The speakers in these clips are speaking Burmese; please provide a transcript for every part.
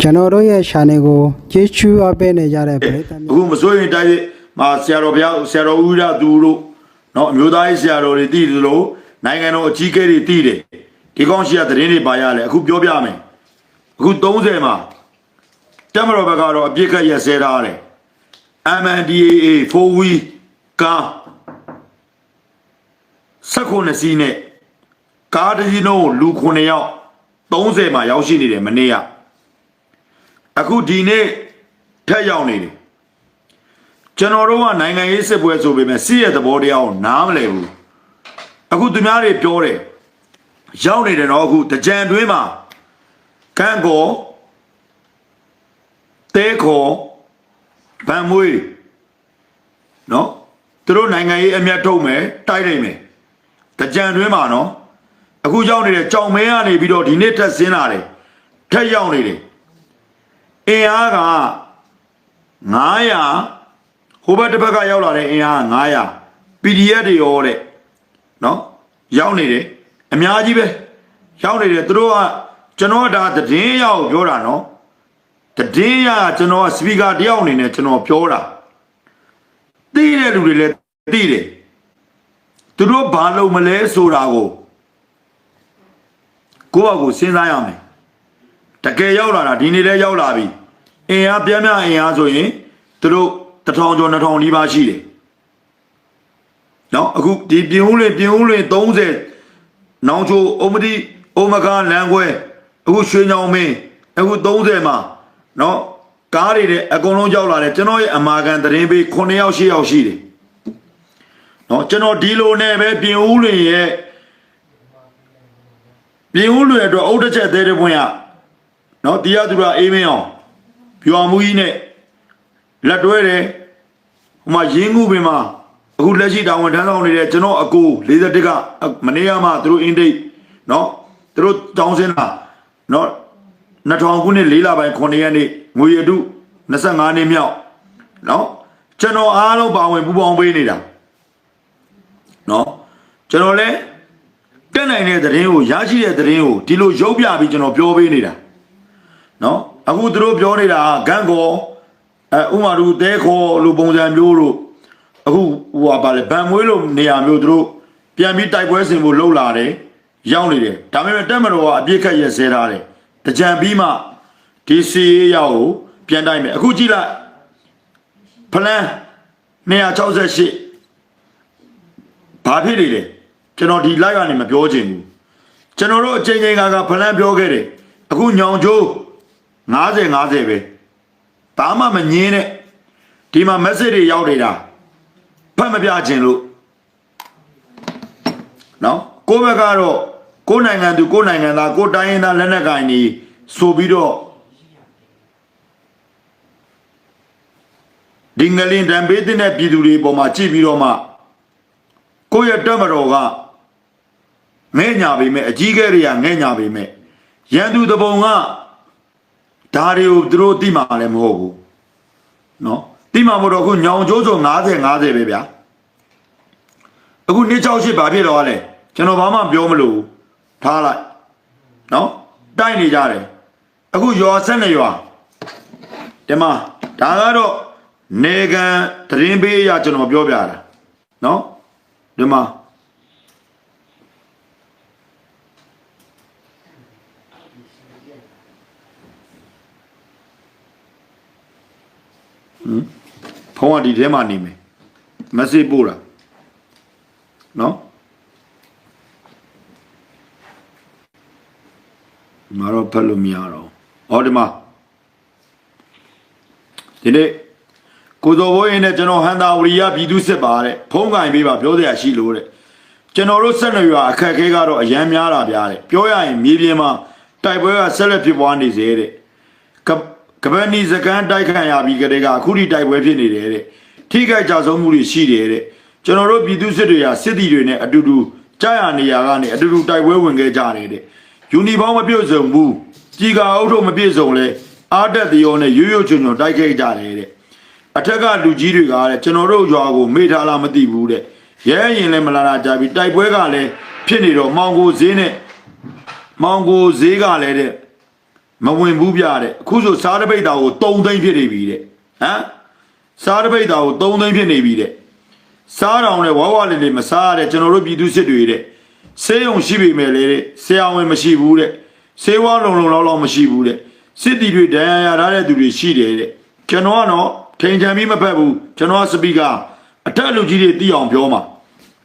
ကျွန်တော်တို့ရဲ့ channel ကိုကျေးဇူးအပ်ပေးနေကြတဲ့ပရိသတ်များ အခုမစိုးရင်တိုက်မှာဆရာတော်ဘုရားဆရာတော်ဦးရသူတို့เนาะအမျိုးသားရေးဆရာတော်တွေတည်တယ်လို့နိုင်ငံတော်အကြီးအကဲတွေတည်တယ်ဒီကောင်းရှိရသတင်းတွေပါရလဲအခုပြောပြမယ်အခု30မှာတက်မတော်ဘက်ကတော့အပြစ်ခတ်ရက်စဲထားတယ် MNDAA 4 we ကား16စီးနဲ့ကားတစ်စီးလုံးကိုလူ9ယောက်30မှာရောက်ရှိနေတယ်မနေ့က အခုဒီနေ့ထက်ရောက်နေတယ်ကျွန်တော်တို့ကနိုင်ငံရေးစစ်ပွဲဆိုပေမဲ့စစ်ရဲ့သဘောတရားကိုနားမလည်ဘူးအခုသူများတွေပြောတယ်ရောက်နေတယ်နော်အခုတကြံတွင်းမှာကန်းကောတဲခေါ်ဗန်မွေးနော်သူတို့နိုင်ငံရေးအမျက်ထုတ်မယ်တိုက်လိုက်မယ်တကြံတွင်းမှာနော်အခုရောက်နေတဲ့ကြောင်မဲကနေပြီးတော့ဒီနေ့ထက်ဆင်းလာတယ်ထက်ရောက်နေတယ် အင်အားက900ဟိုဘက်တစ်ဘက်ကရောက်လာတဲ့အင်အား900 PDF တွေရောတဲ့နော်ရောက်နေတယ်အများကြီးပဲရောက်နေတယ်သူတို့ကကျွန်တော်ကဒါသတင်းရောက်ပြောတာနော်သတင်းရကျွန်တော်ကစပီကာတယောက်အနေနဲ့ကျွန်တော်ပြောတာသိတဲ့လူတွေလည်းသိတယ်သူတို့ဘာလုပ်မလဲဆိုတာကိုကိုယ့်အကိုစဉ်းစားရမယ်တကယ်ရောက်လာတာဒီနေ့လဲရောက်လာပြီ အင်အားပြင်းပြအင်အားဆိုရင်သူတို့တစ်ထောင်ကျော်နှစ်ထောင်နီးပါးရှိတယ်နော်အခုဒီပြင်ဦးလွင်ပြင်ဦးလွင်30နောင်ချိုအုံမတိအိုမကားလမ်းခွဲအခုရွှေညောင်မင်းအခု30မှာနော်ကားတွေတဲ့အကုန်လုံးရောက်လာတယ်ကျွန်တော်ရဲ့အမာခံသတင်းပေး9ယောက်10ယောက်ရှိတယ်နော်ကျွန်တော်ဒီလိုနဲ့ပဲပြင်ဦးလွင်ရဲ့ပြင်ဦးလွင်အတွက်အုတ်တစ်ချက်သေးတဲ့ပွင့်ရနော်တရားသူကအေးမင်းအောင် ပြွာမှုကြီးနဲ့လက်တွဲတယ်ဟိုမှာရင်းမှုပင်မှာအခုလက်ရှိတာဝန်ထမ်းဆောင်နေတဲ့ကျွန်တော်အကို41ကမနေ့ကမှသူတို့အင်ဒိတ်နော်သူတို့တောင်းစင်းတာနော်2000ခုနှစ်၄လပိုင်း9ရက်နေ့ငွေရတု25နှစ်မြောက်နော်ကျွန်တော်အားလုံးပါဝင်ပူပေါင်းပေးနေတာနော်ကျွန်တော်လည်းတက်နိုင်တဲ့သတင်းကိုရရှိတဲ့သတင်းကိုဒီလိုရုပ်ပြပြီးကျွန်တော်ပြောပေးနေတာနော် အခုသူတို့ပြောနေတာကဂန်ကောအဲဥမာတို့တဲခေါ်လို့ပုံစံမျိုးတို့အခုဟိုပါလေဗန်မွေးလို့နေရာမျိုးတို့ပြန်ပြီးတိုက်ပွဲဆင်ဖို့လှုပ်လာတယ်ရောက်နေတယ်ဒါပေမဲ့တက်မတော်ကအပြစ်ခတ်ရက်စဲထားတယ်တကြံပြီးမှဒီစီရေးရောက်ကိုပြန်တိုက်မယ်အခုကြည့်လိုက်ဖလန်268ဘာဖြစ်နေလဲကျွန်တော်ဒီ live ကနေမပြောချင်ဘူးကျွန်တော်တို့အချိန်ချင်းကကဖလန်ပြောခဲ့တယ်အခုညောင်ချိုး 90 90ပဲဒါမှမငင်းနဲ့ဒီမှာ message တွေရောက်နေတာဖတ်မပြခြင်းလို့နော်ကိုယ့်ဘက်ကတော့ကိုယ်နိုင်ငံသူကိုယ်နိုင်ငံသားကိုယ်တိုင်းရင်းသားလက်နက်ကင်နေဆိုပြီးတော့ဒီငလင်တံပေးတဲ့ပြည်သူတွေပေါ်မှာကြည့်ပြီးတော့မှကိုယ့်ရဲ့တက်မတော်ကငဲ့ညာပေမဲ့အကြီးကဲတွေကငဲ့ညာပေမဲ့ရန်သူတပုံက ဒါတွေကိုသူတို့သိမှာလည်းမဟုတ်ဘူးနော်သိမှာမဟုတ်တော့အခုညောင်ကျိုးဆို90 90ပဲဗျာအခုနှစ်68ဘာဖြစ်တော့လဲကျွန်တော်ဘာမှပြောမလို့ထားလိုက်နော်တိုက်နေကြတယ်အခုရွာဆက်နေရွာဒီမှာဒါကတော့နေကန်သတင်းပေးရကျွန်တော်ပြောပြတာနော်ဒီမှာ ဖုန်းကဒီထဲမှာနေမယ် message ပို့တာနော်မတော့ဖတ်လို့မရတော့ဟောဒီမှာဒီနေ့ကိုတော်ဘိုးရင်နဲ့ကျွန်တော်ဟန်တာဝရီယပြည်သူစစ်ပါတဲ့ဖုံးကင်ပေးပါပြောစရာရှိလို့တဲ့ကျွန်တော်တို့ဆက်နေရွာအခက်အခဲကတော့အရန်များတာဗျာတဲ့ပြောရရင်မြေပြင်မှာတိုက်ပွဲကဆက်လက်ဖြစ်ပွားနေစေတဲ့ကပ ကပနီစကန်တိုက်ခံရပြီးကတည်းကအခုထိတိုက်ပွဲဖြစ်နေတယ်တဲ့ထိခိုက်ကြဆုံးမှုတွေရှိတယ်တဲ့ကျွန်တော်တို့ပြည်သူစစ်တွေကစစ်တီတွေနဲ့အတူတူကြားရနေရကနေအတူတူတိုက်ပွဲဝင်ခဲ့ကြတယ်တဲ့ယူနီဖောင်းမပြည့်စုံဘူးကြီးကာအုပ်ထုပ်မပြည့်စုံလဲအားတက်တရောနဲ့ရွရွချွံချွံတိုက်ခဲ့ကြတယ်တဲ့အထက်ကလူကြီးတွေကတဲ့ကျွန်တော်တို့ရွာကိုမေ့ထားလားမသိဘူးတဲ့ရဲရင်လည်းမလာလာကြပြီးတိုက်ပွဲကလည်းဖြစ်နေတော့မောင်ကိုဈေးနဲ့မောင်ကိုဈေးကလည်းတဲ့ မဝင်ဘူးပြတဲ့အခုဆိုစားတပိတ်တာကို3သိန်းဖြစ်နေပြီတဲ့ဟမ်စားတပိတ်တာကို3သိန်းဖြစ်နေပြီတဲ့စားတော်နဲ့ဝါဝလေးလေးမစားရတဲ့ကျွန်တော်တို့ပြည်သူစစ်တွေတဲ့ဆေးရုံရှိပြီမဲ့လေတဲ့ဆရာဝန်မရှိဘူးတဲ့ဆေးဝါးလုံလုံလောက်လောက်မရှိဘူးတဲ့စစ်တီတွေဒဏ်ရာရထားတဲ့သူတွေရှိတယ်တဲ့ကျွန်တော်ကတော့ထိန်ချန်ပြီးမဖက်ဘူးကျွန်တော်ကစပီကာအထက်လူကြီးတွေသိအောင်ပြောမှာ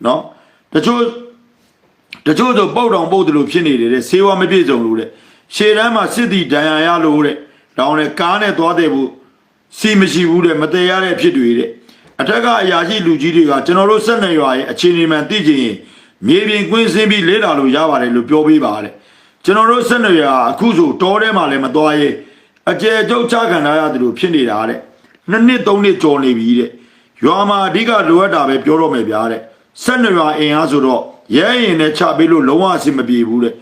နော်တချို့တချို့ဆိုပုတ်တောင်ပုတ်တယ်လို့ဖြစ်နေတယ်တဲ့ဆေးဝါးမပြည့်စုံလို့တဲ့ ရှေ့တန်းမှာစစ်တီဒဏ်ရာရလို့တဲ့တောင်းနဲ့ကားနဲ့သွားတယ်ဘူးစီမရှိဘူးတဲ့မတည်ရတဲ့အဖြစ်တွေတဲ့အထက်ကအရာရှိလူကြီးတွေကကျွန်တော်တို့ဆက်နေရွာရဲ့အခြေအနေမှန်သိချင်ရင်မြေပြင်ကွင်းဆင်းပြီးလေ့လာလို့ရပါတယ်လို့ပြောပေးပါတဲ့ကျွန်တော်တို့ဆက်နေရွာအခုဆိုတောထဲမှာလည်းမသွားရဲအကျယ်ကျုပ်ချခံထားရတယ်လို့ဖြစ်နေတာတဲ့နှစ်နှစ်သုံးနှစ်ကြော်နေပြီတဲ့ရွာမှာအဓိကလိုအပ်တာပဲပြောတော့မယ်ဗျာတဲ့ဆက်နေရွာအင်အားဆိုတော့ရဲရင်နဲ့ချပေးလို့လုံးဝအဆင်မပြေဘူးတဲ့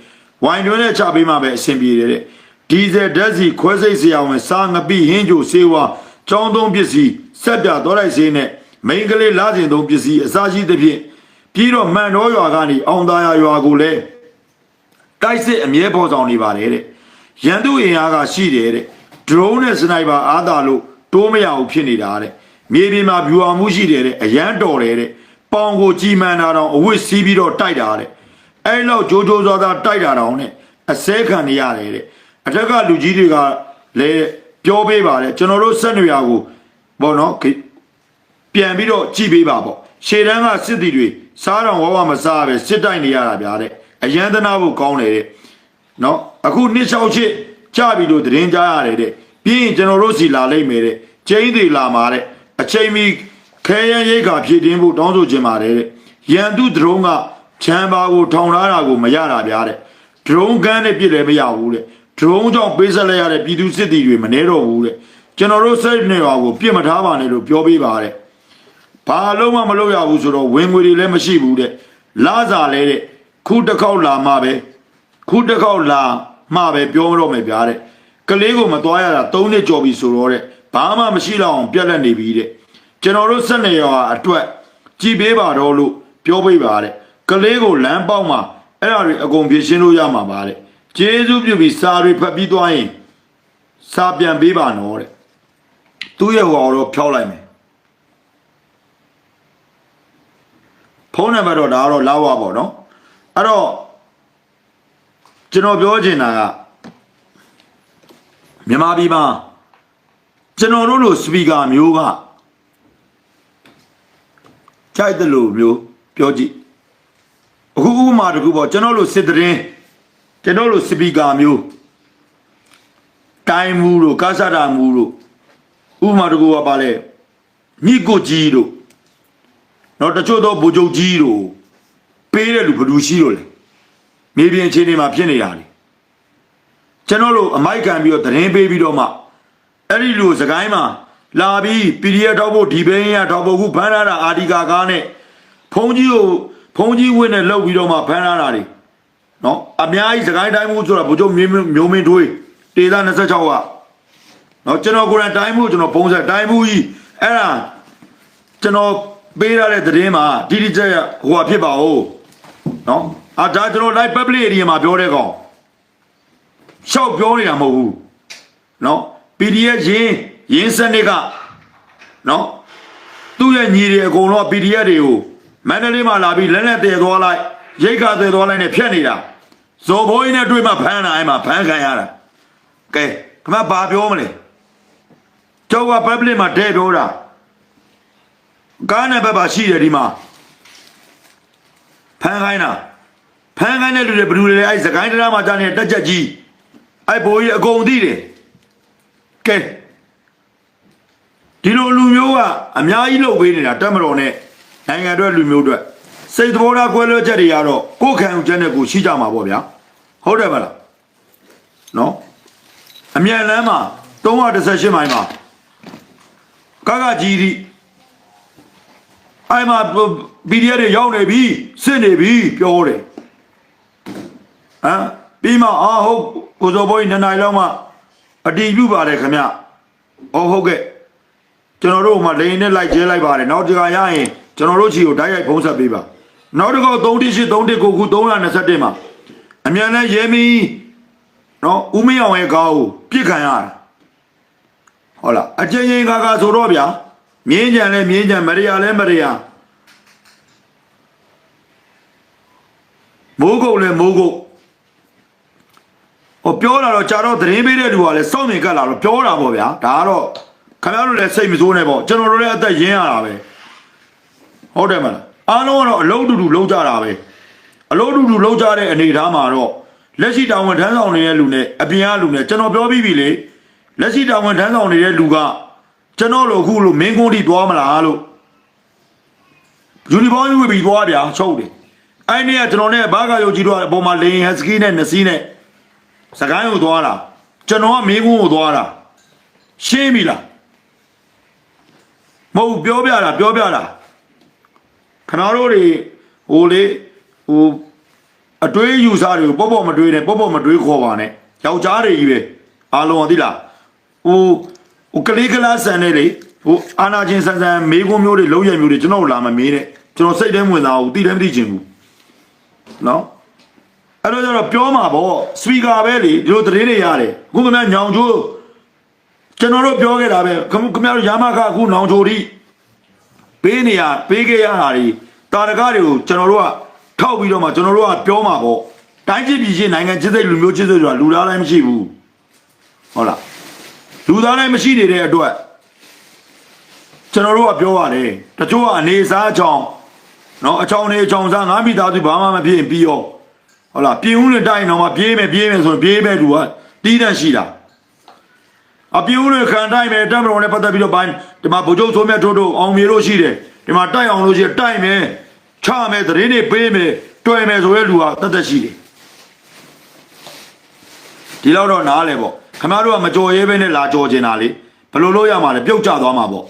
ဝိုင်တွင်းနဲ့ချပေးမှပဲအဆင်ပြေတယ်တဲ့ဒီဇယ်ဓာတ်စီခွဲစိတ်စရာဝင်စားငပိဟင်းကြိုစေးဝါចောင်းသုံးပစ္စည်းစက်ပြတော်လိုက်စေးနဲ့မိန်းကလေးလာစဉ်သုံးပစ္စည်းအစားရှိသဖြင့်ပြီးတော့မှန်တော်ရွာကနေအောင်သားရွာကိုလည်းတိုက်စစ်အမြဲပေါ်ဆောင်နေပါတယ်တဲ့ရန်သူအင်အားကရှိတယ်တဲ့ drone နဲ့ sniper အားသာလို့တိုးမရဘူးဖြစ်နေတာတဲ့မြေပြင်မှာ view မှုရှိတယ်တဲ့အရန်တော်တယ်တဲ့ပေါင်ကိုကြည်မှန်တာတော့အဝတ်စီးပြီးတော့တိုက်တာတဲ့ အဲ့လောက်ကြိုးကြိုးစားစားတိုက်တာတော့နဲ့အစဲခံနေရတယ်တဲ့အထက်ကလူကြီးတွေကလည်းပြောပေးပါတယ်ကျွန်တော်တို့ဆက်နွေရာကိုဘောနော်ခေပြန်ပြီးတော့ကြည်ပေးပါပေါ့ရှေ့တန်းကစစ်တီတွေစားတော်ဝဝမစားပဲစစ်တိုက်နေရတာဗျာတဲ့အရန်သနာဖို့ကောင်းတယ်တဲ့နော်အခုနှစ်ချောက်ချစ်ကြပြီလို့သတင်းကြားရတယ်တဲ့ပြီးရင်ကျွန်တော်တို့စီလာလိုက်မယ်တဲ့ကျင်းတွေလာမှာတဲ့အချိန်မီခဲရန်ရိတ်ခါဖြည့်တင်းဖို့တောင်းဆိုခြင်းပါတယ်တဲ့ရန်သူဒရုန်းက ချမ်းပါကိုထောင်ထားတာကိုမရတာဗျာတဲ့ဒရုန်းကန်းနဲ့ပြစ်လည်းမရဘူးတဲ့ဒရုန်းကြောင့်ပေးဆက်လိုက်ရတဲ့ပြည်သူစစ်တီတွေမနှဲတော့ဘူးတဲ့ကျွန်တော်တို့စိတ်နေပါကိုပြစ်မထားပါနဲ့လို့ပြောပေးပါတဲ့ဘာလုံးမမလုပ်ရဘူးဆိုတော့ဝင်ငွေတွေလည်းမရှိဘူးတဲ့လာစားလဲတဲ့ခုတစ်ခေါက်လာမှပဲခုတစ်ခေါက်လာမှပဲပြောတော့မယ်ဗျာတဲ့ကလေးကိုမသွားရတာ၃နှစ်ကျော်ပြီဆိုတော့တဲ့ဘာမှမရှိတော့အောင်ပြက်လက်နေပြီတဲ့ကျွန်တော်တို့ဆက်နေရောအတွက်ကြည်ပေးပါတော့လို့ပြောပေးပါတဲ့ ကလေးကိုလမ်းပေါက်မှာအဲ့ဒါတွေအကုန်ပြင်ရှင်းလို့ရမှာပါတဲ့ကျေးဇူးပြုပြီးစာတွေဖတ်ပြီးသွားရင်စာပြန်ပေးပါနော်တဲ့သူ့ရဲ့ဟောတော့ဖြောက်လိုက်မယ်ဖုန်းနံပါတ်တော့ဒါကတော့လာဝပါပေါ့နော်အဲ့တော့ကျွန်တော်ပြောချင်တာကမြန်မာပြည်မှာကျွန်တော်တို့လိုစပီကာမျိုးကကြိုက်တယ်လို့မျိုးပြောကြည့် အခုဥပမာတစ်ခုပေါ့ကျွန်တော်လိုစစ်တရင်ကျွန်တော်လိုစပီကာမျိုးတိုင်းမူတို့ကားစတာမူတို့ဥပမာတစ်ခုကပါလေညိကိုကြီးတို့တော့တချို့သောဗိုလ်ချုပ်ကြီးတို့ပေးတဲ့လူဘယ်သူရှိလို့လဲမြေပြင်အခြေအနေမှာဖြစ်နေတာလေကျွန်တော်တို့အမိုက်ခံပြီးတော့သတင်းပေးပြီးတော့မှအဲ့ဒီလူစကိုင်းမှာလာပြီး PDF ထောက်ဖို့ဒီဘင်းရထောက်ဖို့ခုဖမ်းထားတာအာဒီကာကားနဲ့ဖုံးကြီးကို ဖုံးကြီးဝင်းနဲ့လှုပ်ပြီးတော့မှဖမ်းထားတာလေနော်အများကြီးစကိုင်းတိုင်းမှုဆိုတာဗိုလ်ချုပ်မျိုးမျိုးမင်းထွေးတေသာ26ကနော်ကျွန်တော်ကိုယ်တိုင်တိုင်းမှုကျွန်တော်ပုံစံတိုင်းမှုကြီးအဲ့ဒါကျွန်တော်ပေးရတဲ့သတင်းမှာတိတိကျကျဟိုဟာဖြစ်ပါဦးနော်အာဒါကျွန်တော် live public area မှာပြောတဲ့ကောင်ရှောက်ပြောနေတာမဟုတ်ဘူးနော် PDF ရင်းရင်းစနစ်ကနော်သူ့ရဲ့ညီတွေအကုန်လုံး PDF တွေကို မန္တလေးမှာလာပြီးလက်လက်တည်သွားလိုက်ရိတ်ခါတည်သွားလိုက်နဲ့ဖြတ်နေတာဇော်ဘိုးကြီးနဲ့တွေ့မှဖမ်းတာအဲ့မှာဖမ်းခံရတာကဲခမဘာပြောမလဲကျောက်က public မှာတဲ့ပြောတာကားနဲ့ဘက်ပါရှိတယ်ဒီမှာဖမ်းခိုင်းတာဖမ်းခိုင်းတဲ့လူတွေဘယ်သူတွေလဲအဲ့စကိုင်းတရားမှာကြားနေတဲ့တက်ချက်ကြီးအဲ့ဘိုးကြီးအကုန်သိတယ်ကဲဒီလိုလူမျိုးကအများကြီးလုပ်ပေးနေတာတက်မတော်နဲ့ နိုင်ငံအတွက်လူမျိုးအတွက်စိတ်သဘောထားကွဲလွဲချက်တွေကတော့ကိုယ်ခံယူချက်နဲ့ကိုယ်ရှိကြမှာပေါ့ဗျာဟုတ်တယ်မလားနော်အမြန်လမ်းမှာ318မိုင်မှာကကကြီးဒီအဲ့မှာ PDF တွေရောက်နေပြီစစ်နေပြီပြောတယ်ဟမ်ပြီးမှအာဟုတ်ကိုစောဘိုးကြီးနှစ်နိုင်လောက်မှအတီးပြုပါတယ်ခင်ဗျအော်ဟုတ်ကဲ့ကျွန်တော်တို့ဟိုမှာလိန်နဲ့လိုက်ကျဲလိုက်ပါတယ်နောက်တစ်ခါရရင် ကျွန်တော်တို့ချီကိုဓာတ်ရိုက်ဖုံးဆက်ပေးပါနောက်တစ်ခေါက်318 319ခု321မှာအမြန်နဲ့ရဲမီနော်ဦးမင်းအောင်ရဲ့ကားကိုပြစ်ခံရတာဟုတ်လားအချင်းချင်းကားကားဆိုတော့ဗျာမြင်းကြံလဲမြင်းကြံမရရလဲမရရမိုးကုတ်လဲမိုးကုတ်ဟောပြောတာတော့ကြာတော့သတင်းပေးတဲ့လူကလည်းစောင့်နေကတ်လာတော့ပြောတာပေါ့ဗျာဒါကတော့ခင်ဗျားတို့လည်းစိတ်မဆိုးနဲ့ပေါ့ကျွန်တော်တို့လည်းအသက်ရင်းရတာပဲ ဟုတ်တယ်မလားအားလုံးကတော့အလုံးတူတူလုံးကြတာပဲအလုံးတူတူလုံးကြတဲ့အနေအထားမှာတော့လက်ရှိတာဝန်ထမ်းဆောင်နေတဲ့လူနဲ့အပြင်ကလူနဲ့ကျွန်တော်ပြောပြီးပြီလေလက်ရှိတာဝန်ထမ်းဆောင်နေတဲ့လူကကျွန်တော်တို့အခုလို့မင်းကုန်းထိသွားမလားလို့ယူနီဖောင်းယူပြီးသွားဗျာချုပ်တယ်အဲ့ဒီကကျွန်တော်နဲ့ဘာကယုတ်ကြီးတို့အပေါ်မှာလေဟက်စကီနဲ့နစီနဲ့စကိုင်းကိုသွားတာကျွန်တော်ကမင်းကုန်းကိုသွားတာရှင်းပြီလားမဟုတ်ဘူးပြောပြတာပြောပြတာ ခဏတို့တွေဟိုလေဟိုအတွေးယူစားတွေကိုပေါ့ပေါ့မတွေးနဲ့ပေါ့ပေါ့မတွေးခေါ်ပါနဲ့ယောက်ျားတွေကြီးပဲအားလုံးကသိလားဟိုဟိုကလေးကလားဆန်နေလေဟိုအာနာချင်းဆန်ဆန်မေးခွန်းမျိုးတွေလုံးရမျိုးတွေကျွန်တော်လာမမေးနဲ့ကျွန်တော်စိတ်ထဲဝင်သားဘူးတိတယ်မသိချင်ဘူးနော်အဲ့တော့ကျတော့ပြောမှာပေါ့စပီကာပဲလေဒီလိုသတင်းတွေရတယ်အခုခင်ဗျာညောင်ချိုးကျွန်တော်တို့ပြောခဲ့တာပဲခင်ခင်ဗျားတို့ရာမခအခုနောင်ချိုထိပေးနေရပေးခဲ့ရတာတွေ တာရကတွေကိုကျွန်တော်တို့ကထောက်ပြီးတော့မှကျွန်တော်တို့ကပြောမှာပေါ့တိုင်းပြည်ပြည်ချင်းနိုင်ငံချစ်တဲ့လူမျိုးချစ်တဲ့ဆိုတာလူသားလည်းမရှိဘူးဟုတ်လားလူသားလည်းမရှိနေတဲ့အတွက်ကျွန်တော်တို့ကပြောရတယ်တချို့ကအနေစားအချောင်းနော်အချောင်းနေအချောင်းစားငါမိသားစုဘာမှမဖြစ်ရင်ပြီးရောဟုတ်လားပြင်းဦးနဲ့တိုက်တော့မှပြေးမယ်ပြေးမယ်ဆိုရင်ပြေးမယ်သူကတီးတန့်ရှိတာအပြင်းဦးနဲ့ခံတိုက်မယ်တက်မတော်နဲ့ပတ်သက်ပြီးတော့ဘိုင်းဒီမှာဗိုလ်ချုပ်ဆိုးမြတ်တို့တို့အောင်မြေတို့ရှိတယ်ဒီမှာတိုက်အောင်လို့ရှိရင်တိုက်မယ် ချမယ်သတင်းတွေပေးမယ်တွေ့မယ်ဆိုရဲလူကတတ်သက်ရှိတယ်ဒီလောက်တော့နားလဲပေါ့ခင်ဗျားတို့ကမကြော်ရဲဘဲနဲ့လာကြော်ကျင်တာလေဘယ်လိုလုပ်ရမှာလဲပြုတ်ကျသွားမှာပေါ့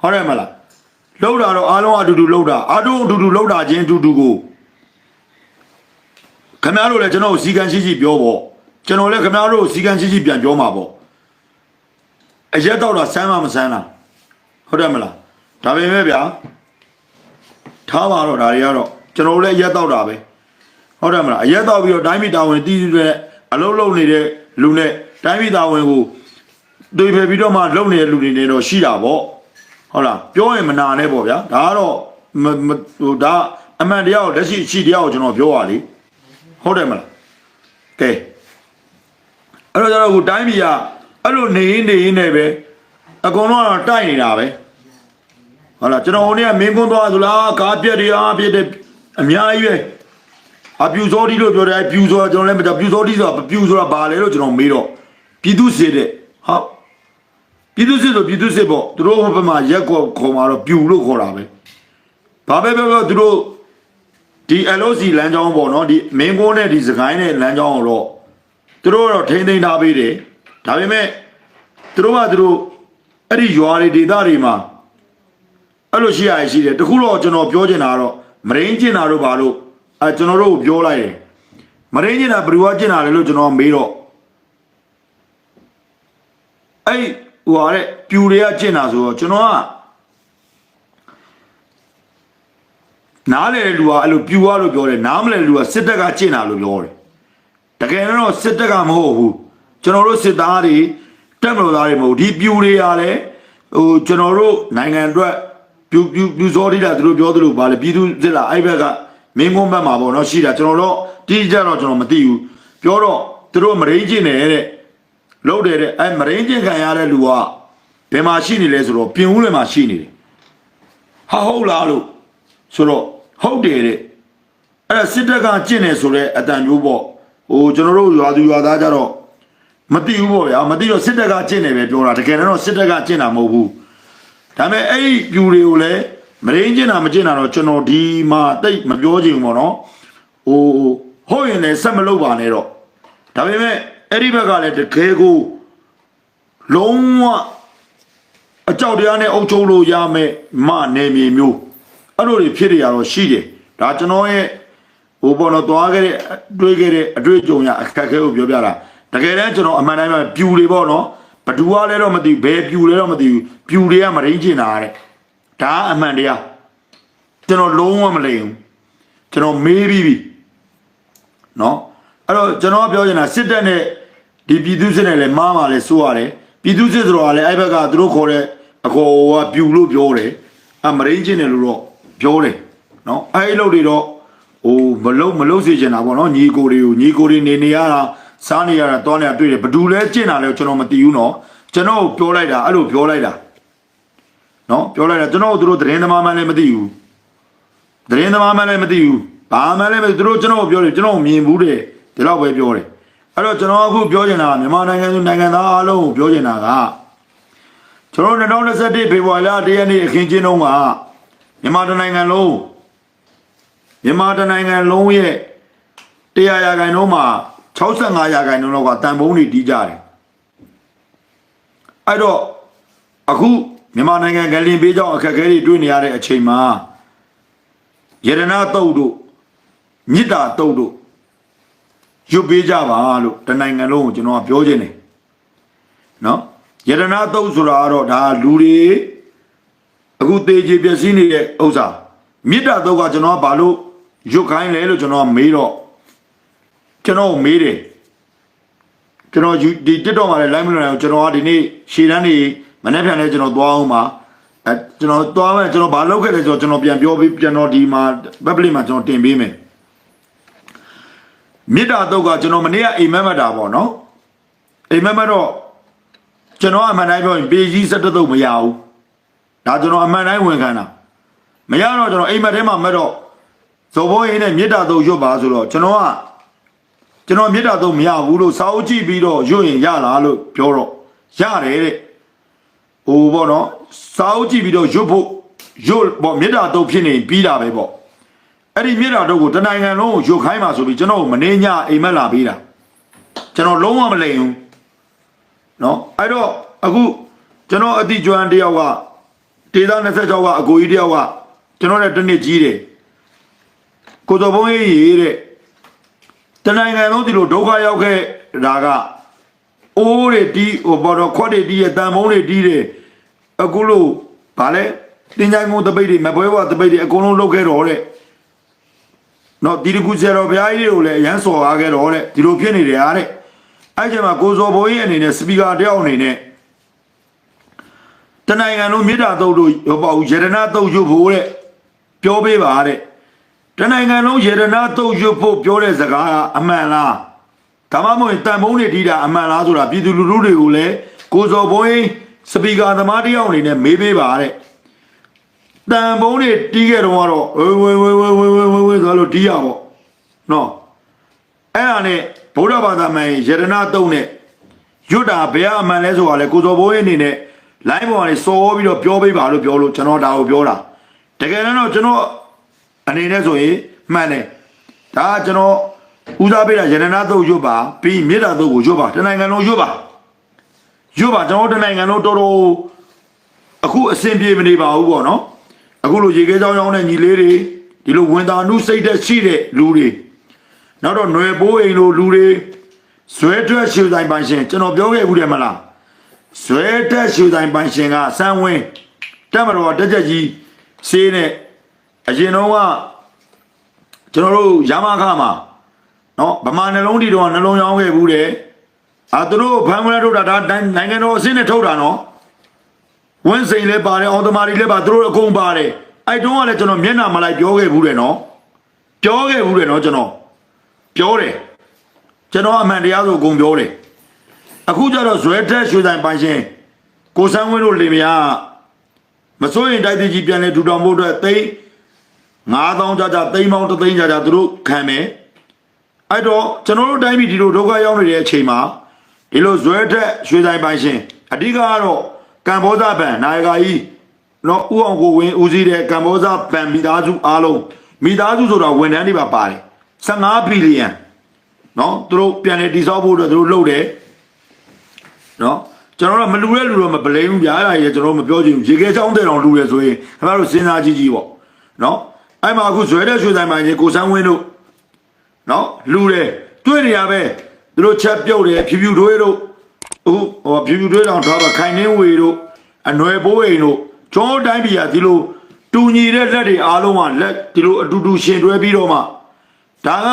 ဟုတ်တယ်မလားလှုပ်တာတော့အားလုံးအတူတူလှုပ်တာအားလုံးအတူတူလှုပ်တာချင်းအတူတူကိုခင်ဗျားတို့လည်းကျွန်တော်ကိုစီကံရှိရှိပြောပေါ့ကျွန်တော်လည်းခင်ဗျားတို့ကိုစီကံရှိရှိပြန်ပြောမှာပေါ့အရက်တော့တာဆမ်းမမဆမ်းလားဟုတ်တယ်မလားဒါပေမဲ့ဗျာ ထားပါတော့ဒါတွေကတော့ကျွန်တော်တို့လည်းအရက်တော့တာပဲဟုတ်တယ်မလားအရက်တော့ပြီးတော့တိုင်းပြည်တာဝန်တည်တည်တဲ့အလုံးလုံးနေတဲ့လူနဲ့တိုင်းပြည်တာဝန်ကိုတွေဖယ်ပြီးတော့မှလုံနေတဲ့လူတွေနေတော့ရှိတာပေါ့ဟုတ်လားပြောရင်မနာနဲ့ပေါ့ဗျာဒါကတော့မမဟိုဒါအမှန်တရားကိုလက်ရှိရှိတရားကိုကျွန်တော်ပြောရလေဟုတ်တယ်မလားကဲအဲ့တော့ကျတော့ခုတိုင်းပြည်ကအဲ့လိုနေရင်နေရင်နဲ့ပဲအကုန်လုံးကတော့တိုက်နေတာပဲ ဟုတ်လားကျွန်တော်ဟိုနေ့ကမင်းကွန်းသွားဆိုလားကားပြက်တွေအားပြက်တယ်အများကြီးပဲအပြူစောတိလို့ပြောတယ်အပြူဆိုတာကျွန်တော်လည်းမပြူစောတိဆိုတာပြူဆိုတာဘာလဲလို့ကျွန်တော်မေးတော့ပြည်သူစစ်တဲ့ဟုတ်ပြည်သူစစ်ဆိုပြည်သူစစ်ပေါ့သူတို့ဘက်မှာရက်ကောခေါ်มาတော့ပြူလို့ခေါ်တာပဲဘာပဲပြောပြောသူတို့ဒီ LOC လမ်းကြောင်းပေါ့နော်ဒီမင်းကုန်းနဲ့ဒီစကိုင်းနဲ့လမ်းကြောင်းကိုတော့သူတို့ကတော့ထိမ့်သိမ်းထားပေးတယ်ဒါပေမဲ့သူတို့ကသူတို့အဲ့ဒီရွာတွေဒေသတွေမှာ အဲ့လိုရှိရရှိတယ်တခုတော့ကျွန်တော်ပြောချင်တာကတော့မရင်းကျင်တာတို့ဘာလို့အဲကျွန်တော်တို့ကိုပြောလိုက်တယ်မရင်းကျင်တာဘယ်သူကကျင်တာလဲလို့ကျွန်တော်မေးတော့အဲ့ဟိုဟာတဲ့ပြူတွေကကျင်တာဆိုတော့ကျွန်တော်ကနားလေတဲ့လူကအဲ့လိုပြူရလို့ပြောတယ်နားမလဲတဲ့လူကစစ်တပ်ကကျင့်တာလို့ပြောတယ်တကယ်တော့စစ်တပ်ကမဟုတ်ဘူးကျွန်တော်တို့စစ်သားတွေတက်မလို့သားတွေမဟုတ်ဒီပြူတွေရလဲဟိုကျွန်တော်တို့နိုင်ငံအတွက် ပြူပြူပြူစောတိတာသူတို့ပြောသလိုပါလေပြည်သူစစ်လားအဲ့ဘက်ကမင်းကုန်းဘက်မှာပေါ့နော်ရှိတာကျွန်တော်တို့တိကျတော့ကျွန်တော်မသိဘူးပြောတော့သူတို့မရင်းကျင်တယ်တဲ့လို့တယ်တဲ့အဲ့မရင်းကျင်ခံရတဲ့လူကဘယ်မှာရှိနေလဲဆိုတော့ပြင်ဦးလွင်မှာရှိနေတယ်ဟာဟုတ်လားလို့ဆိုတော့ဟုတ်တယ်တဲ့အဲ့ဒါစစ်တပ်ကကျင့်တယ်ဆိုတော့အတန်မျိုးပေါ့ဟိုကျွန်တော်တို့ရွာသူရွာသားကြတော့မသိဘူးပေါ့ဗျာမသိတော့စစ်တပ်ကကျင့်တယ်ပဲပြောတာတကယ်တော့စစ်တပ်ကကျင့်တာမဟုတ်ဘူး ဒါပေမဲ့အဲ့ဒီပြူတွေကိုလည်းမရင်းကျင့်တာမကျင့်တာတော့ကျွန်တော်ဒီမှာတိတ်မပြောချင်ဘူးပေါ့နော်ဟိုဟုတ်ရင်လည်းဆက်မလုပ်ပါနဲ့တော့ဒါပေမဲ့အဲ့ဒီဘက်ကလည်းတကယ်ကိုလုံးဝအကြောက်တရားနဲ့အုပ်ချုပ်လို့ရမယ်မနေမြေမျိုးအဲ့လိုတွေဖြစ်နေရတော့ရှိတယ်ဒါကျွန်တော်ရဲ့ဟိုပေါ်တော့သွားခဲ့တဲ့တွေးခဲ့တဲ့အတွေ့အကြုံရအခက်အခဲကိုပြောပြတာတကယ်တမ်းကျွန်တော်အမှန်တိုင်းပဲပြူတွေပေါ့နော် ဘဒူကလည်းတော့မသိဘူးဘယ်ပြူလဲတော့မသိဘူးပြူတွေကမရင်းချင်တာတဲ့ဒါအမှန်တရားကျွန်တော်လုံးဝမလိမ်ဘူးကျွန်တော်မေးပြီးပြီနော်အဲ့တော့ကျွန်တော်ကပြောချင်တာစစ်တပ်နဲ့ဒီပြည်သူစစ်နဲ့လည်းမားမှလည်းစိုးရတယ်ပြည်သူစစ်ဆိုတော့လည်းအဲ့ဘက်ကသူတို့ခေါ်တဲ့အခေါ်ကပြူလို့ပြောတယ်အမရင်းချင်းတယ်လို့တော့ပြောတယ်နော်အဲ့ဒီလို့တွေတော့ဟိုမလုံးမလုံးစေချင်တာပေါ့နော်ညီကိုတွေကိုညီကိုတွေနေနေရတာ စားနေရတာတောင်းနေတာတွေ့တယ်ဘယ်သူလဲကျင့်တာလဲကျွန်တော်မသိဘူးနော်ကျွန်တော်ပြောလိုက်တာအဲ့လိုပြောလိုက်တာနော်ပြောလိုက်တာကျွန်တော်တို့သတင်းသမားမှလည်းမသိဘူးသတင်းသမားမှလည်းမသိဘူးဘာမှလည်းမသိသူတို့ကျွန်တော်ကိုပြောတယ်ကျွန်တော်မြင်ဘူးတယ်ဒီလောက်ပဲပြောတယ်အဲ့တော့ကျွန်တော်အခုပြောချင်တာကမြန်မာနိုင်ငံသူနိုင်ငံသားအားလုံးကိုပြောချင်တာကကျွန်တော်2021ဖေဖော်ဝါရီလ1ရက်နေ့အခင်းကျင်းတုန်းကမြန်မာတိုင်းနိုင်ငံလုံးမြန်မာတိုင်းနိုင်ငံလုံးရဲ့100ရာခိုင်နှုန်းမှာ 65ရာခိုင်နှုန်းလောက်ကတန်ဖုံးတွေတီးကြတယ်အဲ့တော့အခုမြန်မာနိုင်ငံကလင်ပေးကြောင်းအခက်အခဲတွေတွေ့နေရတဲ့အချိန်မှာယရနာတုတ်တို့မြစ်တာတုတ်တို့ရွတ်ပေးကြပါလို့တနိုင်ငံလုံးကိုကျွန်တော်ကပြောခြင်းတယ်နော်ယရနာတုတ်ဆိုတာကတော့ဒါလူတွေအခုတေချေပြည့်စည်နေတဲ့ဥစ္စာမြစ်တာတုတ်ကကျွန်တော်ကဘာလို့ရွတ်ခိုင်းလဲလို့ကျွန်တော်ကမေးတော့ ကျွန်တော်ကိုမေးတယ်ကျွန်တော်ယူဒီ TikTok မှာလည်း live မလုပ်နိုင်ဘူးကျွန်တော်ကဒီနေ့ရှည်တန်းနေမနေ့ပြန်လဲကျွန်တော်သွားအောင်ပါအဲကျွန်တော်သွားမယ်ကျွန်တော်ဘာလုပ်ခဲ့လဲဆိုတော့ကျွန်တော်ပြန်ပြောပြီးပြန်တော့ဒီမှာ public မှာကျွန်တော်တင်ပေးမယ်မေတ္တာတော့ကကျွန်တော်မနေ့ကအိမ်မက်မက်တာပေါ့နော်အိမ်မက်မက်တော့ကျွန်တော်အမှန်တိုင်းပြောရင်ပေကြီး17တော့မရဘူးဒါကျွန်တော်အမှန်တိုင်းဝန်ခံတာမရတော့ကျွန်တော်အိမ်မက်ထဲမှာမက်တော့ဇော်ဘိုးရင်းနဲ့မေတ္တာတော့ရွတ်ပါဆိုတော့ကျွန်တော်က ကျွန်တော်မေတ္တာတော့မရဘူးလို့စာအုပ်ကြည့်ပြီးတော့ရွတ်ရင်ရလားလို့ပြောတော့ရတယ်တဲ့ဟိုပေါ့နော်စာအုပ်ကြည့်ပြီးတော့ရွတ်ဖို့ရွတ်ပေါ့မေတ္တာတော့ဖြစ်နေပြီးတာပဲပေါ့အဲ့ဒီမေတ္တာတော့ကိုတနိုင်ငံလုံးကိုရွတ်ခိုင်းပါဆိုပြီးကျွန်တော်မနေညအိမ်မက်လာပေးတာကျွန်တော်လုံးဝမလိမ်ဘူးနော်အဲ့တော့အခုကျွန်တော်အတိကျွမ်းတယောက်ကဒေသ26ကအကိုကြီးတယောက်ကကျွန်တော်လည်းတစ်နှစ်ကြီးတယ်ကိုတော်ဘုံရေးရေးတဲ့ တနိုင်ငံလုံးဒီလိုဒုက္ခရောက်ခဲ့တာကအိုးတွေတီးဟိုဘောတော့ခွက်တွေတီးရတန်မုံတွေတီးတယ်အခုလို့ဗာလဲတင်ကြိုင်ကုန်းတပိတ်တွေမပွဲဘွားတပိတ်တွေအကုန်လုံးလုတ်ခဲ့တော့တဲ့နော်ဒီတကူဆရာတော်ဘုရားကြီးတွေကိုလည်းရမ်းစော်ကားခဲ့တော့တဲ့ဒီလိုဖြစ်နေတယ်ဟာတဲ့အဲ့ချိန်မှာကိုစော်ဘိုးကြီးအနေနဲ့စပီကာတယောက်အနေနဲ့တနိုင်ငံလုံးမြေတားတုပ်တို့ဟိုပေါ့ရတနာတုပ်ရုပ်ဖို့တဲ့ပြောပေးပါတဲ့ တနိုင်ငံလုံးယေရနာတုပ်ရွတ်ဖို့ပြောတဲ့စကားကအမှန်လားဒါမှမဟုတ်တန်ဖုံးတွေတီးတာအမှန်လားဆိုတာပြည်သူလူထုတွေကိုလည်းကိုစော်ဘုန်းစပီကာသမားတယောက်အနေနဲ့မေးပေးပါတဲ့တန်ဖုံးတွေတီးခဲ့တော့တော့ဝေဝေဝေဝေဝေဝေဝေဆိုလို့တီးရပေါ့နော်အဲ့ဒါနဲ့ဗုဒ္ဓဘာသာမှန်ယေရနာတုပ်နဲ့ရွတ်တာဘယ်အမှန်လဲဆိုတာလေကိုစော်ဘုန်းအနေနဲ့ line ပေါ်ကနေစော်ပြီးတော့ပြောပေးပါလို့ပြောလို့ကျွန်တော်ဒါကိုပြောတာတကယ်တော့ကျွန်တော် အနေနဲ့ဆိုရင်မှန်တယ်ဒါကကျွန်တော်ဦးစားပေးတာရတနာသုတ်ရွတ်ပါပြီးမြေတာသုတ်ကိုရွတ်ပါတနိုင်ငံလုံးရွတ်ပါရွတ်ပါကျွန်တော်တနိုင်ငံလုံးတော်တော်အခုအဆင်ပြေမနေပါဘူးပေါ့နော်အခုလိုရေခဲကြောင်းကြောင်းတဲ့ညီလေးတွေဒီလိုဝန်တာနုစိတ်သက်ရှိတဲ့လူတွေနောက်တော့ຫນွယ်ပိုးအိမ်လိုလူတွေဇွဲထွက်ရှူဆိုင်ပိုင်ရှင်ကျွန်တော်ပြောခဲ့ဘူးတယ်မလားဇွဲတက်ရှူဆိုင်ပိုင်ရှင်ကစမ်းဝင်းတက်မတော်တက်ချက်ကြီးစေးနဲ့ အရင်တော့ကကျွန်တော်တို့ရမခမှာနော်ဗမာနှလုံးတီတော့နှလုံးရောင်းခဲ့ဘူးတယ်အာသူတို့ဖမ်းမလဲထုတ်တာဒါတိုင်းနိုင်ငံတော်အစင်းနဲ့ထုတ်တာနော်ဝင်းစိန်လည်းပါတယ်အောင်သမားတွေလည်းပါသူတို့အကုန်ပါတယ်အဲ့တုန်းကလည်းကျွန်တော်မျက်နှာမလိုက်ပြောခဲ့ဘူးတယ်နော်ပြောခဲ့ဘူးတယ်နော်ကျွန်တော်ပြောတယ်ကျွန်တော်အမှန်တရားဆိုအကုန်ပြောတယ်အခုကျတော့ဇွဲထက်ရွှေဆိုင်ပိုင်ရှင်ကိုစန်းဝင်းတို့လင်မယားမစိုးရင်တိုက်တကြီးပြန်လဲထူထောင်ဖို့အတွက်သိန်း 9000ကြာကြာသိန်းပေါင်း3သိန်းကြာကြာသူတို့ခံမယ်အဲ့တော့ကျွန်တော်တို့တိုင်းပြည်ဒီလိုဒုက္ခရောက်နေတဲ့အချိန်မှာဒီလိုဇွဲထက်ရွှေဆိုင်ပိုင်ရှင်အဓိကကတော့ကမ္ဘောဇဘဏ်နိုင်ကာကြီးနော်ဥအောင်ကိုဝင်းဦးစီးတဲ့ကမ္ဘောဇဘဏ်မိသားစုအားလုံးမိသားစုဆိုတာဝန်ထမ်းတွေပါပါတယ်15ဘီလီယံနော်သူတို့ပြန်လေတိစောက်ဖို့အတွက်သူတို့လုပ်တယ်နော်ကျွန်တော်တို့မလူတဲ့လူတော့မပလိမ့်ဘူးဗျာအဲ့ဒါကြီးကျွန်တော်တို့မပြောချင်ဘူးရေခဲချောင်းတဲ့တော်လူတယ်ဆိုရင်ခင်ဗျားတို့စဉ်းစားကြည့်ကြည့်ပေါ့နော် အဲ့မှာအခုဇွဲတဲ့ရွှေဆိုင်မှာကြီးကိုစန်းဝင်းတို့နော်လူတယ်တွေ့နေရပဲသူတို့ချက်ပြုတ်တယ်ဖြူဖြူတွေးတို့ဟိုဟောဖြူဖြူတွေးတောင်ထားပါခိုင်နှင်းဝေတို့အနွယ်ဘိုးအိမ်တို့ကျောင်းတိုင်းပြည်ကဒီလိုတူညီတဲ့လက်တွေအားလုံးကလက်ဒီလိုအတူတူရှင်တွဲပြီးတော့မှဒါက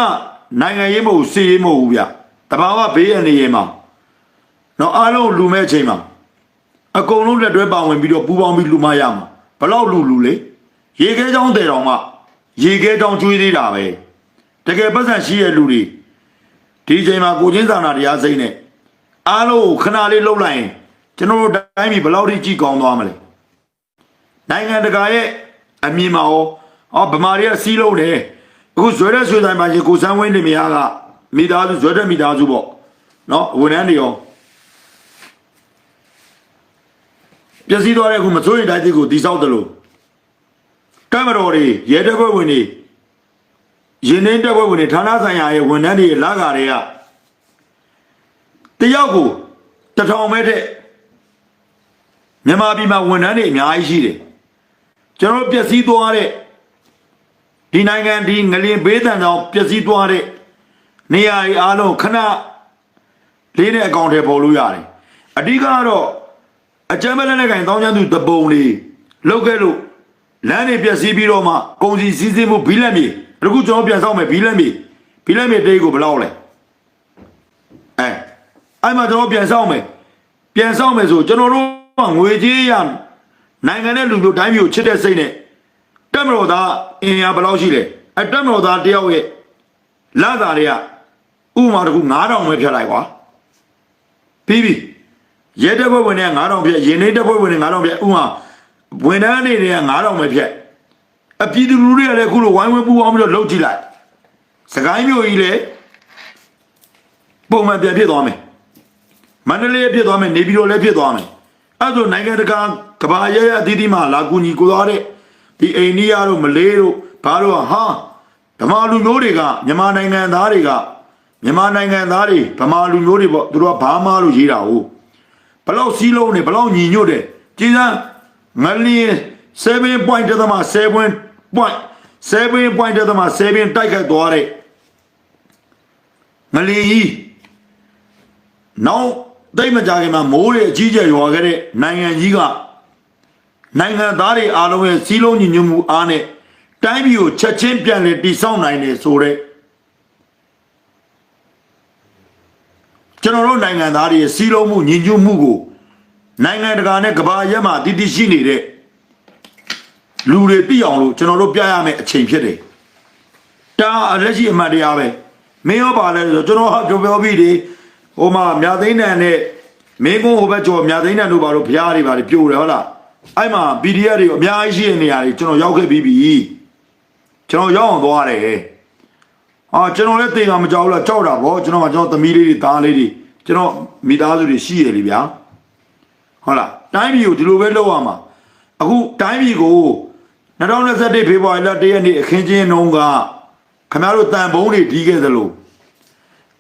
နိုင်ငံရေးမဟုတ်စီးရေးမဟုတ်ဘူးဗျတဘာဝဘေးအနေရေးမှာနော်အားလုံးလူမဲ့အချိန်မှာအကုန်လုံးလက်တွဲပါဝင်ပြီးတော့ပူပေါင်းပြီးလူမရမှာဘလောက်လူလူလေရေခဲချောင်းတဲ့တော်မှ ရေခဲချောင်းကျွေးသေးတာပဲတကယ်ပတ်စံရှိရဲ့လူတွေဒီအချိန်မှာကိုချင်းစာနာတရားစိမ့်နဲ့အားလုံးကိုခဏလေးလှုပ်လိုက်ရင်ကျွန်တော်တို့တိုင်းပြည်ဘလောက်ထိကြည်ကောင်းသွားမလဲနိုင်ငံတကာရဲ့အမြင်မှာရောအော်ဗမာတွေကစီးလုံးတယ်အခုဇွဲတဲ့ဆွေတိုင်းမှာရေကိုစမ်းဝင်းနေမရကမိသားစုဇွဲတဲ့မိသားစုပေါ့နော်ဝန်ထမ်းတွေရောပျက်စီးသွားတဲ့ခုမစိုးရိမ်တိုင်းတွေကိုတိဆောက်တယ်လို့ ကမတော်တွေရဲတပ်ဖွဲ့ဝင်တွေရင်နှင်းတပ်ဖွဲ့ဝင်တွေဌာနဆိုင်ရာရဲ့ဝန်ထမ်းတွေလာကာတွေကတယောက်ကိုတစ်ထောင်မဲ့တဲ့မြန်မာပြည်မှာဝန်ထမ်းတွေအများကြီးရှိတယ်ကျွန်တော်တို့ပျက်စီးသွားတဲ့ဒီနိုင်ငံဒီငလင်ဘေးတန်တောင်ပျက်စီးသွားတဲ့နေရာတွေအားလုံးခဏလေးနဲ့အကောင့်ထဲပေါ်လို့ရတယ်အဓိကကတော့အကြမ်းမဲ့လက်နဲ့ကင်တောင်းချမ်းသူတပုံလေးလောက်ခဲ့လို့ လမ်းတွေပြက်စီးပြီးတော့မှကုန်စည်စည်းစိမ်မှုဘီလက်မြေအခုကျွန်တော်ပြန်ဆောင်မယ်ဘီလက်မြေဘီလက်မြေတေးကိုဘယ်လောက်လဲအဲအဲ့မှာကျွန်တော်ပြန်ဆောင်မယ်ပြန်ဆောင်မယ်ဆိုကျွန်တော်တို့ကငွေကြေးရနိုင်ငံနဲ့လူမျိုးတိုင်းမျိုးချစ်တဲ့စိတ်နဲ့တက်မတော်သားအင်အားဘယ်လောက်ရှိလဲအဲတက်မတော်သားတယောက်ရဲ့လာတာတွေကဥပမာတစ်ခု9000ပဲဖြတ်လိုက်ကွာပြီးပြီရဲတပ်ဖွဲ့ဝင်တွေက9000ဖြက်ရင်နေတပ်ဖွဲ့ဝင်တွေ9000ဖြက်ဥမာ ဝန်ထမ်းတွေတွေက9000ပဲဖြက်အပြည်သူလူတွေကလည်းအခုလိုဝိုင်းဝန်းပူအောင်ပြီးတော့လှုပ်ကြည့်လိုက်စကိုင်းမျိုးကြီးလည်းပုံမှန်ပြန်ဖြစ်သွားမယ်မန္တလေးဖြစ်သွားမယ်နေပြည်တော်လည်းဖြစ်သွားမယ်အဲ့ဒါဆိုနိုင်ငံတကာကဘာရဲရအသီးသီးမှာလာကူညီကိုသွားတဲ့ဒီအိန္ဒိယတို့မလေးတို့ဘာတို့ကဟာဓမ္မလူမျိုးတွေကမြန်မာနိုင်ငံသားတွေကမြန်မာနိုင်ငံသားတွေဗမာလူမျိုးတွေပေါ့သူတို့ကဘာမှလို့ရေးတာဟုတ်ဘလောက်စီးလုံးနေဘလောက်ညီညွတ်တယ်ကြည်စ မ်းငလီ7 point တသမ7 point 7 point တသမ7တိုက်ခိုက်သွားတဲ့ငလီကြီးနောက်တိတ်မကြခင်မှာမိုးတွေအကြီးကျယ်ရွာခဲ့တဲ့နိုင်ငံကြီးကနိုင်ငံသားတွေအားလုံးရဲ့စီးလုံးညီညွတ်မှုအားနဲ့တိုင်းပြည်ကိုချက်ချင်းပြန်လည်တည်ဆောက်နိုင်တယ်ဆိုတဲ့ကျွန်တော်တို့နိုင်ငံသားတွေရဲ့စီးလုံးမှုညီညွတ်မှုကို နိုင်ငံတကာနဲ့ကမ္ဘာရက်မှာတည်တည်ရှိနေတဲ့လူတွေသိအောင်လို့ကျွန်တော်တို့ပြရမယ့်အချိန်ဖြစ်တယ်။ဒါလက်ရှိအမှတ်တရားပဲ။မင်းရောပါလဲဆိုကျွန်တော်ဟာပြောပြောပြီးဒီဟိုမှာမြသိန်းတန်နဲ့မင်းကုန်းဟိုဘက်ကျော်မြသိန်းတန်တို့ဘာလို့ဖျားတွေပါလေပြိုတယ်ဟုတ်လား။အဲ့မှာ PDF တွေအများကြီးရှိတဲ့နေရာတွေကျွန်တော်ရောက်ခဲ့ပြီးပြီ။ကျွန်တော်ရောက်အောင်သွားတယ်။အာကျွန်တော်လည်းတေတာမကြောက်ဘူးလားကြောက်တာဗောကျွန်တော်ကကျွန်တော်သမီးလေးတွေသားလေးတွေကျွန်တော်မိသားစုတွေရှိရလေဗျာ ဟုတ်လားတိုင်းပြည်ကိုဒီလိုပဲလုပ်ရမှာအခုတိုင်းပြည်ကို2021ဖေဖော်ဝါရီလ1ရက်နေ့အခင်းကျင်းနှုံးကခင်ဗျားတို့တန်ပုံးတွေဒီးခဲ့သလို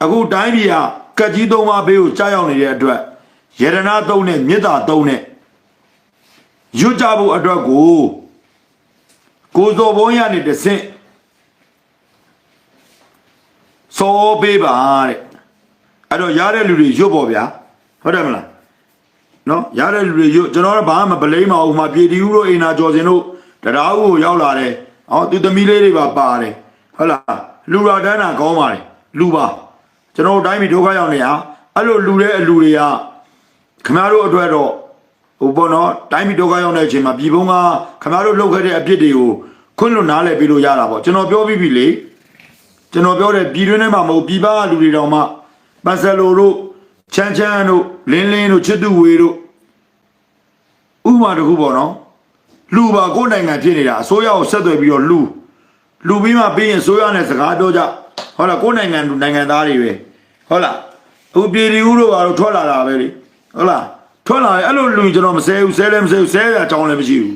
အခုတိုင်းပြည်ကကက်ကြီးသုံးပါးဘေးကိုကြားရောက်နေတဲ့အတွက်ယေရနာသုံးနဲ့မေတ္တာသုံးနဲ့ရွတ်ကြဖို့အတွက်ကိုကိုယ်တော်ဘုန်းရနေတဆင့်စောပေးပါတဲ့အဲ့တော့ရတဲ့လူတွေရွတ်ပေါ့ဗျာဟုတ်တယ်မလား နော်ရတဲ့လူတွေရွတ်ကျွန်တော်ကဘာမှမပလိမ့်မအောင်မှပြည်တီဦးတို့အိမ်နာကျော်စင်တို့တရားဦးကိုရောက်လာတယ်ဟောသူသမီးလေးတွေပါပါတယ်ဟုတ်လားလူရတန်းတာကောင်းပါတယ်လူပါကျွန်တော်တို့တိုင်းပြည်ဒုက္ခရောက်နေရအဲ့လိုလူတဲ့အလူတွေကခင်ဗျားတို့အတွက်တော့ဟိုပေါ့နော်တိုင်းပြည်ဒုက္ခရောက်တဲ့အချိန်မှာပြည်ပုံးကခင်ဗျားတို့လုပ်ခဲ့တဲ့အပြစ်တွေကိုခွင့်လွတ်နားလည်ပြီးလို့ရတာပေါ့ကျွန်တော်ပြောပြီးပြီလေကျွန်တော်ပြောတဲ့ပြည်တွင်းထဲမှာမဟုတ်ပြည်ပကလူတွေတောင်မှပတ်စလိုတို့ ချမ်းချမ်းတို့လင်းလင်းတို့ချစ်သူဝေတို့ဥပမာတစ်ခုပေါ့နော်လူပါကိုယ်နိုင်ငံဖြစ်နေတာအစိုးရကိုဆက်သွယ်ပြီးတော့လူလူပြီးမှပြီးရင်အစိုးရနဲ့စကားပြောကြဟုတ်လားကိုယ်နိုင်ငံလူနိုင်ငံသားတွေပဲဟုတ်လားအခုပြည်သူတို့ကတော့ထွက်လာတာပဲလေဟုတ်လားထွက်လာရင်အဲ့လိုလူကျွန်တော်မဆဲဘူးဆဲလည်းမဆဲဘူးဆဲရအကြောင်းလည်းမရှိဘူး